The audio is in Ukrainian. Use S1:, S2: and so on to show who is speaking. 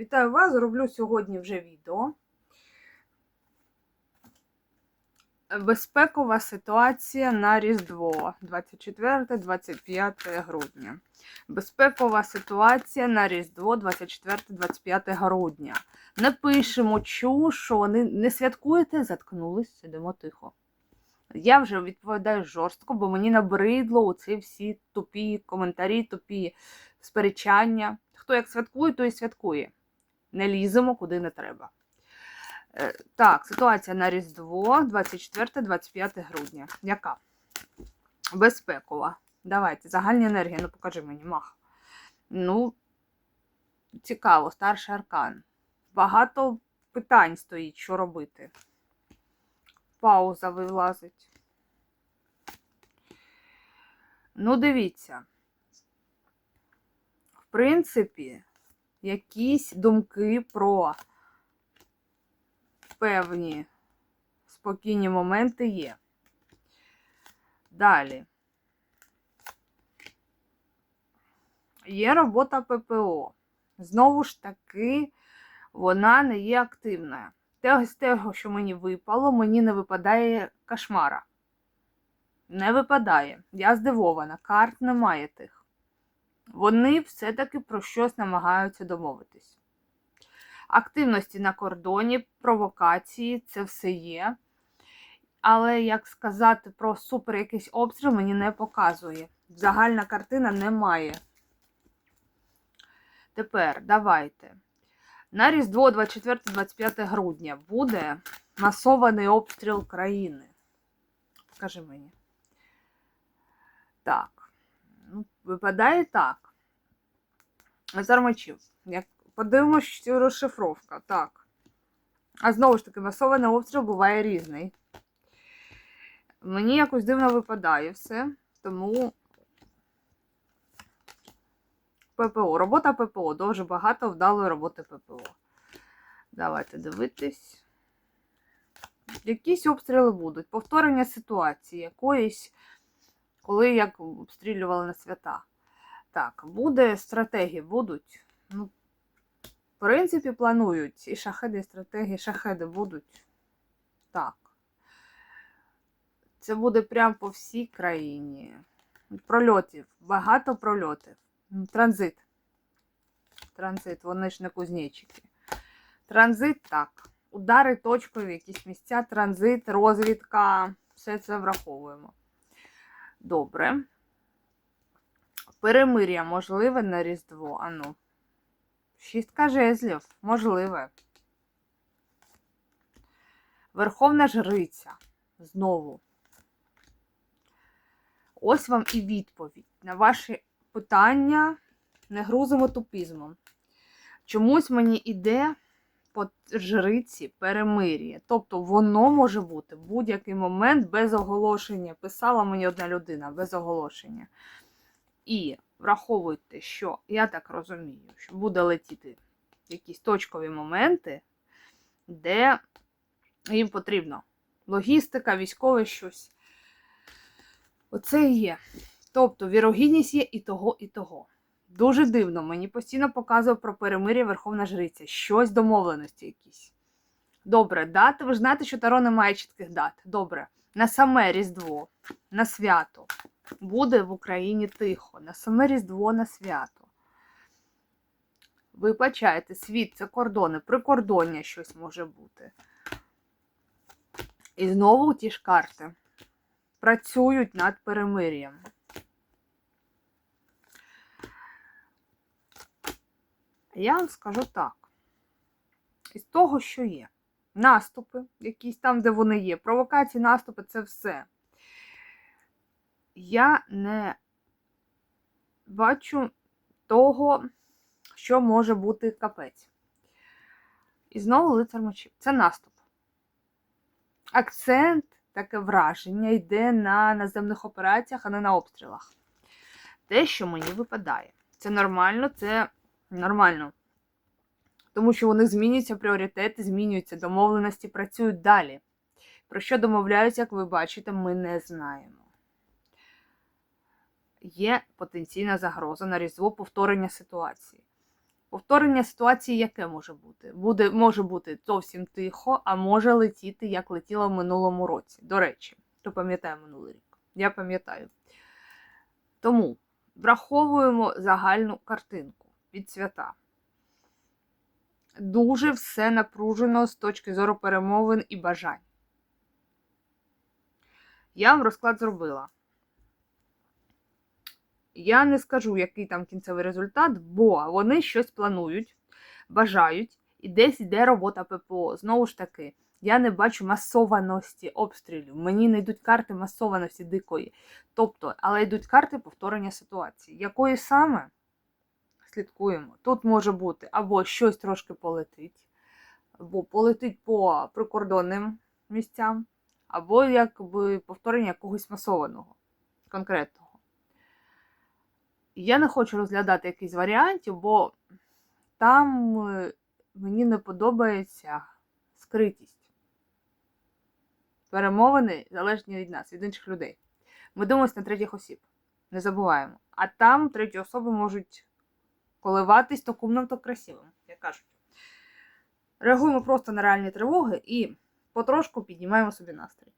S1: Вітаю вас! Зроблю сьогодні вже відео. Безпекова ситуація на Різдво 24-25 грудня. Безпекова ситуація на Різдво 24-25 грудня. Не пишемо чу, що вони не святкуєте, заткнулись, сидимо тихо. Я вже відповідаю жорстко, бо мені набридло оці всі тупі коментарі, тупі сперечання. Хто як святкує, то і святкує. Не ліземо куди не треба. Е, Так, ситуація на Різдво 24-25 грудня. Яка? Безпекова. Давайте, загальні енергії, ну покажи мені, мах. Ну, цікаво, старший аркан. Багато питань стоїть, що робити. Пауза вилазить. Ну, дивіться. В принципі, якісь думки про певні спокійні моменти є. Далі. Є робота ППО. Знову ж таки, вона не є активною. Те- З того, що мені випало, мені не випадає кошмара. Не випадає. Я здивована, карт немає тих. Вони все-таки про щось намагаються домовитись. Активності на кордоні, провокації це все є. Але як сказати про супер якийсь обстріл мені не показує. Загальна картина немає. Тепер давайте. На Різдво 24-25 грудня буде масований обстріл країни. Скажи мені. Так. Випадає так. Зармачів. Як подивимось, що розшифровка. Так. А знову ж таки, масований обстріл буває різний. Мені якось дивно випадає все, тому ППО. Робота ППО. Дуже багато вдалої роботи ППО. Давайте дивитись. Якісь обстріли будуть. Повторення ситуації якоїсь, коли як обстрілювали на свята. Так, буде стратегії, будуть. Ну, в принципі, планують. І шахеди, і стратегії, шахеди будуть. Так. Це буде прямо по всій країні. Прольотів, багато прольотів. Транзит. Транзит, вони ж не кузнечики. Транзит так. Удари точкові, в якісь місця, транзит, розвідка. Все це враховуємо. Добре. Перемир'я можливе на Різдво. Ану. Шістка жезлів. Можливе. Верховна жриця. Знову. Ось вам і відповідь на ваші питання не грузимо тупізмом. Чомусь мені іде по жриці перемир'я. Тобто воно може бути в будь-який момент без оголошення. Писала мені одна людина без оголошення. І враховуйте, що я так розумію, що буде летіти якісь точкові моменти, де їм потрібно логістика, військове щось. Оце і є. Тобто вірогідність є і того, і того. Дуже дивно, мені постійно показував про перемир'я Верховна Жриця. Щось домовленості якісь. Добре, дати. Ви ж знаєте, що Таро не має чітких дат. Добре. На саме Різдво, на свято. Буде в Україні тихо. На саме Різдво на свято. Вибачайте, світ це кордони, прикордоння щось може бути. І знову ті ж карти працюють над перемир'ям. Я вам скажу так. Із того, що є. Наступи, якісь там, де вони є, провокації, наступи це все. Я не бачу того, що може бути капець. І знову лицар мечів. Це наступ. Акцент, таке враження йде на наземних операціях, а не на обстрілах. Те, що мені випадає. Це нормально, це нормально. Тому що у них змінюються пріоритети, змінюються домовленості, працюють далі. Про що домовляються, як ви бачите, ми не знаємо. Є потенційна загроза на різдво повторення ситуації. Повторення ситуації яке може бути? Буде, може бути зовсім тихо, а може летіти, як летіло в минулому році. До речі, хто пам'ятає минулий рік? Я пам'ятаю. Тому враховуємо загальну картинку від свята. Дуже все напружено з точки зору перемовин і бажань. Я вам розклад зробила. Я не скажу, який там кінцевий результат, бо вони щось планують, бажають, і десь йде робота ППО. Знову ж таки, я не бачу масованості обстрілів. Мені не йдуть карти масованості дикої. Тобто, але йдуть карти повторення ситуації. Якої саме слідкуємо? Тут може бути або щось трошки полетить, або полетить по прикордонним місцям, або якби повторення якогось масованого, конкретного. Я не хочу розглядати якийсь варіантів, бо там е, мені не подобається скритість. Перемовини залежні від нас, від інших людей. Ми дивимося на третіх осіб. Не забуваємо. А там треті особи можуть коливатись то кумним, то красивим, як кажуть. Реагуємо просто на реальні тривоги і потрошку піднімаємо собі настрій.